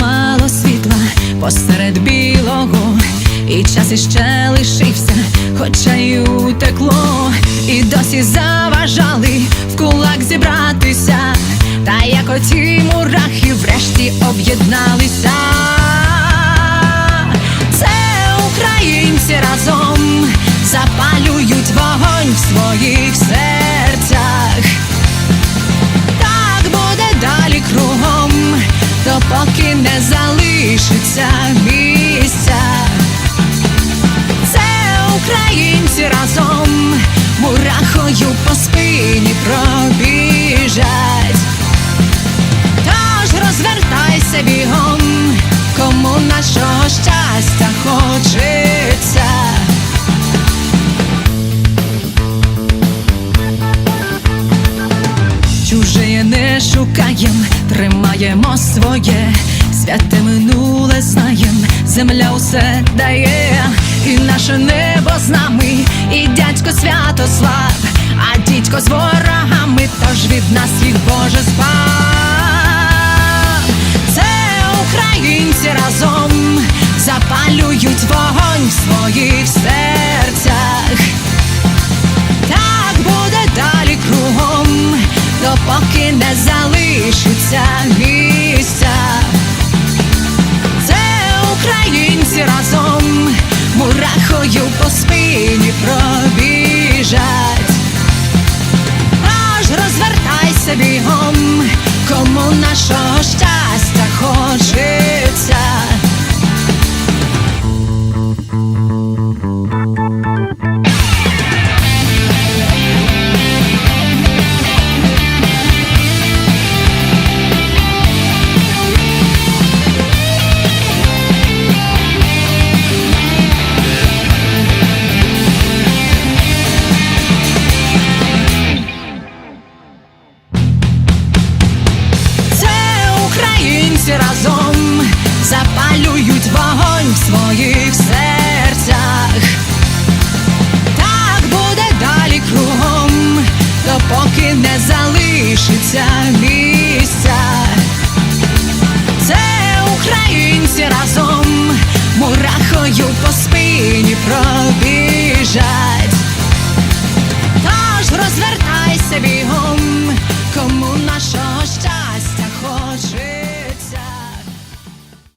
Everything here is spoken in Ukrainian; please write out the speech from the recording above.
Мало світла посеред білого, і час іще лишився, хоча й утекло, і досі заважали в кулак зібратися, та як оті мурахи врешті об'єдналися. Нашого щастя хочеться. Чужеє не шукаєм, тримаємо своє, святе минуле знаєм, земля усе дає, і наше небо з нами, і дядько Святослав, а дідько з ворогами, тож від нас їх Боже спав. Допоки не залишиться місця. Це українці разом мурахою по спині пробіжать. Аж розвертайся бігом, кому нашого щастя залишиться